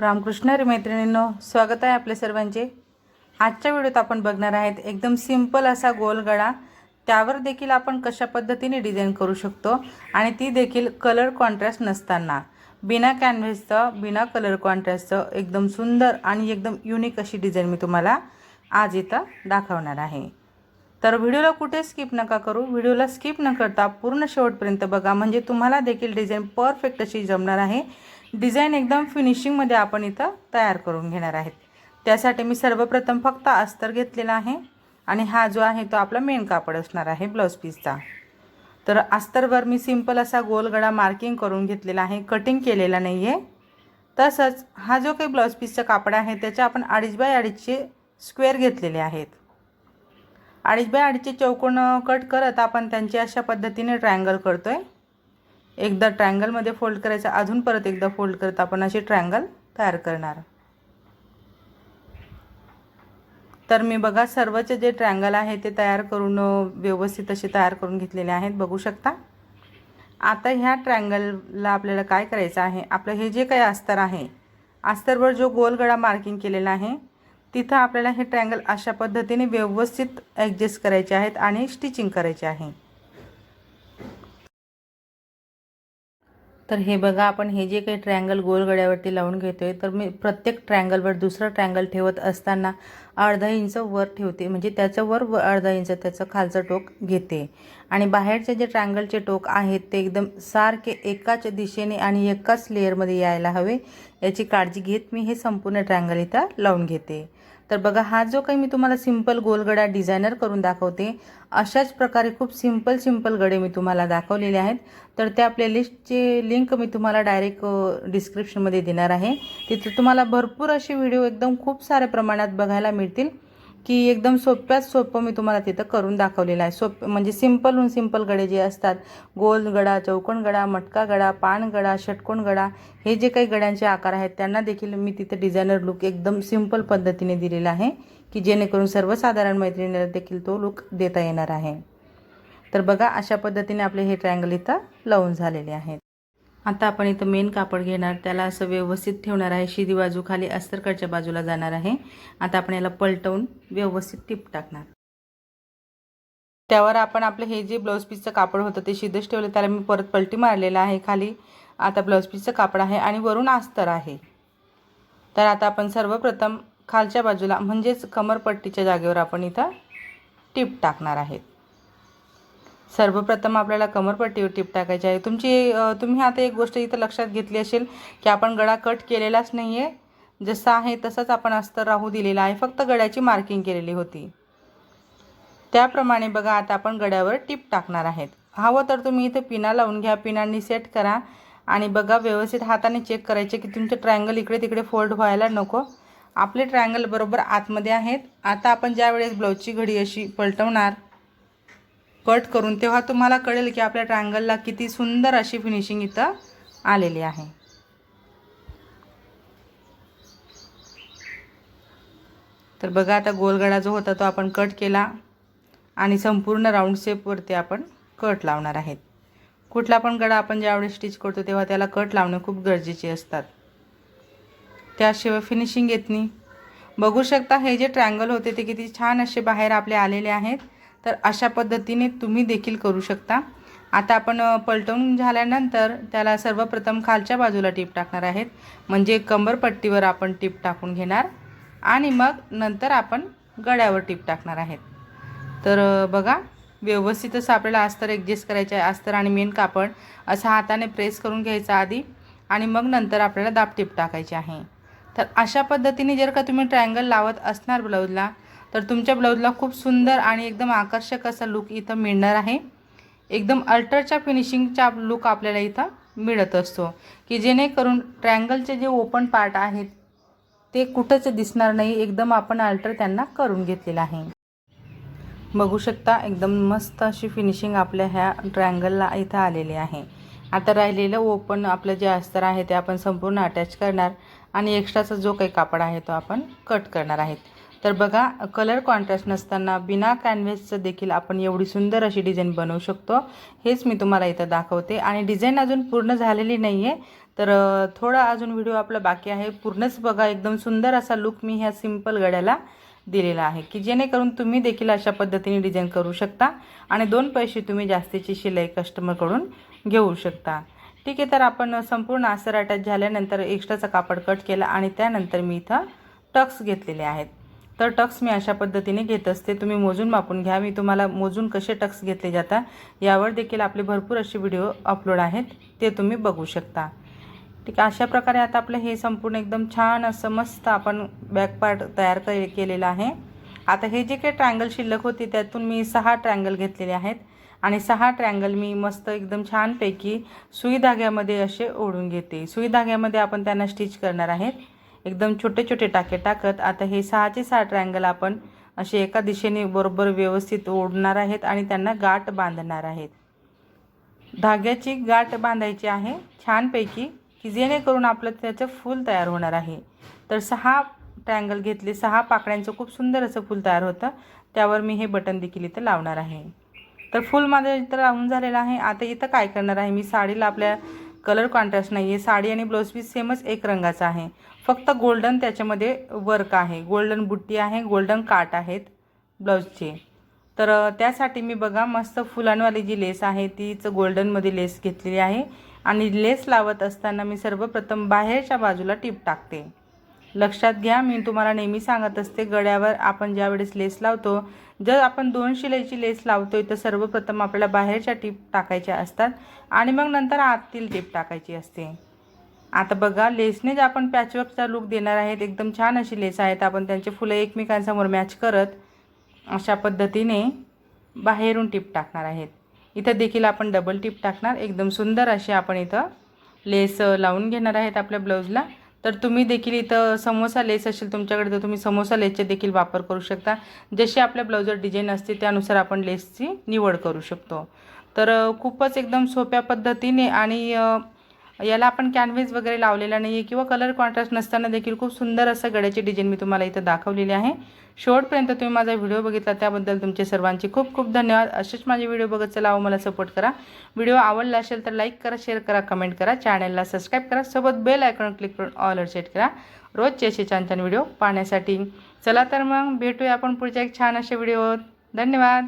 रामकृष्ण रे मैत्रिणींनो स्वागत आहे आपल्या सर्वांचे. आजच्या व्हिडिओत आपण बघणार आहेत एकदम सिंपल असा गोल गळा. त्यावर देखील आपण कशा पद्धतीने डिझाईन करू शकतो आणि ती देखील कलर कॉन्ट्रास्ट नसताना. बिना कॅनव्हसचं बिना कलर कॉन्ट्रास्टचं एकदम सुंदर आणि एकदम युनिक अशी डिझाईन मी तुम्हाला आज इथं दाखवणार आहे. तर व्हिडिओला कुठे स्किप नका करू. व्हिडिओला स्किप न करता पूर्ण शेवटपर्यंत बघा. म्हणजे तुम्हाला देखील डिझाईन परफेक्ट अशी जमणार आहे. डिझाईन एकदम फिनिशिंगमध्ये आपण इथं तयार करून घेणार आहेत. त्यासाठी मी सर्वप्रथम फक्त अस्तर घेतलेला आहे आणि हा जो आहे तो आपला मेन कापड असणार आहे ब्लाऊज पीसचा तर अस्तरवर मी सिंपल असा गोलगडा मार्किंग करून घेतलेला आहे. कटिंग केलेला नाही आहे तसंच हा जो काही ब्लाऊज पीसचा कापड आहे त्याच्या आपण अडीच बाय अडीचचे स्क्वेअर घेतलेले आहेत. अडीच बाय अडीचचे चौकोन कट करत आपण त्यांची अशा पद्धतीने ट्रायंगल करतो आहे एकदा ट्रँगलमध्ये फोल्ड करायचं अजून परत एकदा फोल्ड करत आपण अशी ट्रँगल तयार करणार. तर मी बघा सर्वचे जे ट्रँगल आहे ते तयार करून व्यवस्थित असे तयार करून घेतलेले आहेत. बघू शकता. आता ह्या ट्रँगलला आपल्याला काय करायचं आहे? आपलं हे जे काही अस्तर आहे अस्तरवर जो गोलगडा मार्किंग केलेला आहे तिथं आपल्याला हे ट्रँगल अशा पद्धतीने व्यवस्थित ॲडजस्ट करायचे आहेत आणि स्टिचिंग करायचे आहे. तर हे बघा आपण हे जे काही ट्रँगल गोलगड्यावरती लावून घेतो आहे तर मी प्रत्येक ट्रँगलवर दुसरं ट्रँगल ठेवत असताना अर्धा इंच वर ठेवते. म्हणजे त्याचं वर व अर्धा इंच त्याचं खालचं टोक घेते. आणि बाहेरचे जे ट्रँगलचे टोक आहेत ते एकदम सारखे एकाच दिशेने आणि एकाच लेअरमध्ये यायला हवे. याची काळजी घेत मी हे संपूर्ण ट्रँगल इथं लावून घेते. तर बघा हा जो काही मी तुम्हाला सिंपल गोलगडा डिझायनर करून दाखवते अशाच प्रकारे खूप सिंपल सिंपल गडे मी तुम्हाला दाखवलेले आहेत. तर त्या प्लेलिस्टचे लिंक मी तुम्हाला डायरेक्ट डिस्क्रिप्शनमध्ये देणार आहे. तिथे तुम्हाला भरपूर असे व्हिडिओ एकदम खूप साऱ्या प्रमाणात बघायला मिळतील. की एकदम सोप्यात सोपं मी तुम्हाला तिथं करून दाखवलेलं आहे. सोप म्हणजे सिंपलहून सिंपल गडे जे असतात गोल गडा चौकोन गडा मटका गडा पान गडा षटकोन गडा हे जे काही गड्यांचे आकार आहेत त्यांना देखील मी तिथं डिझायनर लुक एकदम सिंपल पद्धतीने दिलेला आहे की जेणेकरून सर्वसाधारण मैत्रिणीला देखील तो लुक देता येणार आहे. तर बघा अशा पद्धतीने आपले हे ट्रायंगल इथं लावून झालेले आहेत. आता आपण इथं मेन कापड घेणार त्याला असं व्यवस्थित ठेवणार आहे. शिदी बाजू खाली अस्तरकडच्या बाजूला जाणार आहे. आता आपण याला पलटवून व्यवस्थित टिप टाकणार. त्यावर आपण आपलं हे जे ब्लाऊज पीसचं कापड होतं ते शिदच ठेवलं त्याला मी परत पलटी मारलेलं आहे खाली. आता ब्लाऊज पीसचं कापड आहे आणि वरून अस्तर आहे. तर आता आपण सर्वप्रथम खालच्या बाजूला म्हणजेच कमरपट्टीच्या जागेवर आपण इथं टिप टाकणार आहेत. सर्वप्रथम आपल्याला कमरपट्टीवर टिप टाकायची आहे. तुमची तुम्ही आता एक गोष्ट इथं लक्षात घेतली असेल की आपण गळा कट केलेलाच नाही आहे जसा आहे तसंच आपण अस्तर राहू दिलेला आहे. फक्त गळ्याची मार्किंग केलेली होती. त्याप्रमाणे बघा आता आपण गड्यावर टिप टाकणार आहेत. हवं तर तुम्ही इथं पिना लावून घ्या. पिनांनी सेट करा. आणि बघा व्यवस्थित हाताने चेक करायचे की तुमचे ट्रायंगल इकडे तिकडे फोल्ड व्हायला नको. आपले ट्रायंगल बरोबर आतमध्ये आहेत. आता आपण ज्या वेळेस ब्लाऊजची घडी अशी पलटवणार कट करून तेव्हा तुम्हाला कळेल की आपल्या ट्रँगलला किती सुंदर अशी फिनिशिंग इथं आलेली आहे. तर बघा आता गोलगडा जो होता तो आपण कट केला आणि संपूर्ण राऊंड शेपवरती आपण कट लावणार आहेत. कुठला पण गडा आपण ज्यावेळेस स्टिच करतो तेव्हा त्याला कट लावणे खूप गरजेचे असतात. त्याशिवाय फिनिशिंग येत नाही. बघू शकता हे जे ट्रँगल होते ते किती छान असे बाहेर आपले आलेले आहेत. तर अशा पद्धतीने तुम्ही देखील करू शकता. आता आपण पलटवून झाल्यानंतर त्याला सर्वप्रथम खालच्या बाजूला टीप टाकणार आहेत. म्हणजे कंबरपट्टीवर आपण टीप टाकून घेणार आणि मग नंतर आपण गळ्यावर टीप टाकणार आहेत. तर बघा व्यवस्थित असं आपल्याला अस्तर ॲडजस्ट करायचं आहे. अस्तर आणि मेन कापड असा हाताने प्रेस करून घ्यायचा आधी आणि मग नंतर आपल्याला दाब टीप टाकायची आहे. तर अशा पद्धतीने जर का तुम्ही ट्रायंगल लावत असणार ब्लाऊजला तर तुमच्या ब्लाऊजला खूप सुंदर आणि एकदम आकर्षक असा लुक इथं मिळणार आहे. एकदम अल्टरच्या फिनिशिंगचा लुक आपल्याला इथं मिळत असतो. की जेणेकरून ट्रँगलचे जे ओपन पार्ट आहेत ते कुठंच दिसणार नाही. एकदम आपण अल्टर त्यांना करून घेतलेलं आहे. बघू शकता एकदम मस्त अशी फिनिशिंग आपल्या ह्या ट्रँगलला इथं आलेली आहे. आता राहिलेलं ओपन आपलं जे अस्तर आहे ते आपण संपूर्ण अटॅच करणार. आणि एक्स्ट्राचा जो काही कापड आहे तो आपण कट करणार आहेत. तर बघा कलर कॉन्ट्रास्ट नसताना बिना कॅनव्हेसचं देखील आपण एवढी सुंदर अशी डिझाईन बनवू शकतो. हेच मी तुम्हाला इथं दाखवते. आणि डिझाईन अजून पूर्ण झालेली नाही आहे तर थोडा अजून व्हिडिओ आपला बाकी आहे. पूर्णच बघा एकदम सुंदर असा लुक मी ह्या सिंपल गड्याला दिलेला आहे की जेणेकरून तुम्ही देखील अशा पद्धतीने डिझाईन करू शकता आणि दोन पैसे तुम्ही जास्तीची शिलाई कस्टमरकडून घेऊ शकता. ठीक आहे तर आपण संपूर्ण आसर अटॅच झाल्यानंतर एक्स्ट्राचा कापड कट केला आणि त्यानंतर मी इथं टक्स घेतलेले आहेत. तर टक्स मी अशा पद्धतीने घेत असते. तुम्ही मोजून मापून घ्या. मी तुम्हाला मोजून कसे टक्स घेतले जातात यावर देखील आपले भरपूर असे व्हिडिओ अपलोड आहेत. ते तुम्ही बघू शकता. ठीक आहे अशा प्रकारे आता आपलं हे संपूर्ण एकदम छान असं मस्त आपण बॅक पार्ट तयार के केलेलं आहे. आता हे जे काही ट्रँगल शिल्लक होती त्यातून मी सहा ट्रँगल घेतलेले आहेत. आणि सहा ट्रँगल मी मस्त एकदम छानपैकी सुई धाग्यामध्ये असे ओढून घेते. सुई धाग्यामध्ये आपण त्यांना स्टिच करणार आहेत. एकदम छोटे छोटे टाके टाकत. आता हे सहाचे सहा ट्रँगल आपण असे एका दिशेने बरोबर व्यवस्थित ओढणार आहेत आणि त्यांना गाठ बांधणार आहेत. धाग्याची गाठ बांधायची आहे छानपैकी की जेणेकरून आपलं त्याचं फूल तयार होणार आहे. तर सहा ट्रँगल घेतले सहा पाकळ्यांचं खूप सुंदर असं फूल तयार होतं. त्यावर मी हे बटन देखील इथं लावणार आहे. तर फूल माझं इथं लावून झालेलं आहे. आता इथं काय करणार आहे? मी साडीला आपल्या कलर कॉन्ट्रास्ट नाही आहे साडी आणि ब्लाऊज पीस सेमच एक रंगाचा आहे. फक्त गोल्डन त्याच्यामध्ये वर्क आहे. गोल्डन बुट्टी आहे गोल्डन काट आहेत ब्लाऊजचे तर त्यासाठी मी बघा मस्त फुलांवाली जी लेस आहे तीच गोल्डनमध्ये लेस घेतलेली आहे. आणि लेस लावत असताना मी सर्वप्रथम बाहेरच्या बाजूला टीप टाकते. लक्षात घ्या मी तुम्हाला नेहमी सांगत असते गळ्यावर आपण ज्यावेळेस लेस लावतो जर आपण दोन शिलाईची लेस लावतोय तर सर्वप्रथम आपल्याला बाहेरच्या टीप टाकायच्या असतात आणि मग नंतर आतील टीप टाकायची असते. आता बघा लेसनेच आपण पॅचवर्कचा लुक देणार आहेत एकदम छान अशी लेस आहेत. आपण त्यांचे फुलं एकमेकांसमोर मॅच करत अशा पद्धतीने बाहेरून टीप टाकणार आहेत. इथं देखील आपण डबल टीप टाकणार. एकदम सुंदर अशी आपण इथं लेस लावून घेणार आहेत आपल्या ब्लाऊजला. तर तुम्ही देखील इथं समोसा लेस असेल तुमच्याकडे तर तुम्ही समोसा लेसचे देखील वापर करू शकता. जशी आपल्या ब्लाउजवर डिझाईन असते त्यानुसार आपण लेसची निवड करू शकतो. तर खूपच एकदम सोप्या पद्धतीने आणि याला आपण कॅनव्हेस वगैरे लावलेला नाही आहे किंवा कलर कॉन्ट्रास्ट नसताना देखील खूप सुंदर असं गड्याची डिझाईन मी तुम्हाला इथं दाखवलेली आहे. शेवटपर्यंत तुम्ही माझा व्हिडिओ बघितला त्याबद्दल तुमचे सर्वांचे खूप खूप धन्यवाद. असेच माझे व्हिडिओ बघत चला व मला सपोर्ट करा. व्हिडिओ आवडला असेल तर लाईक करा शेअर करा कमेंट करा. चॅनलला सबस्क्राईब करा. सोबत बेल आयकॉन क्लिक करून ऑलर सेट करा. रोजचे असे छान छान व्हिडिओ पाहण्यासाठी. चला तर मग भेटूया आपण पुढच्या एक छान असे व्हिडिओ धन्यवाद.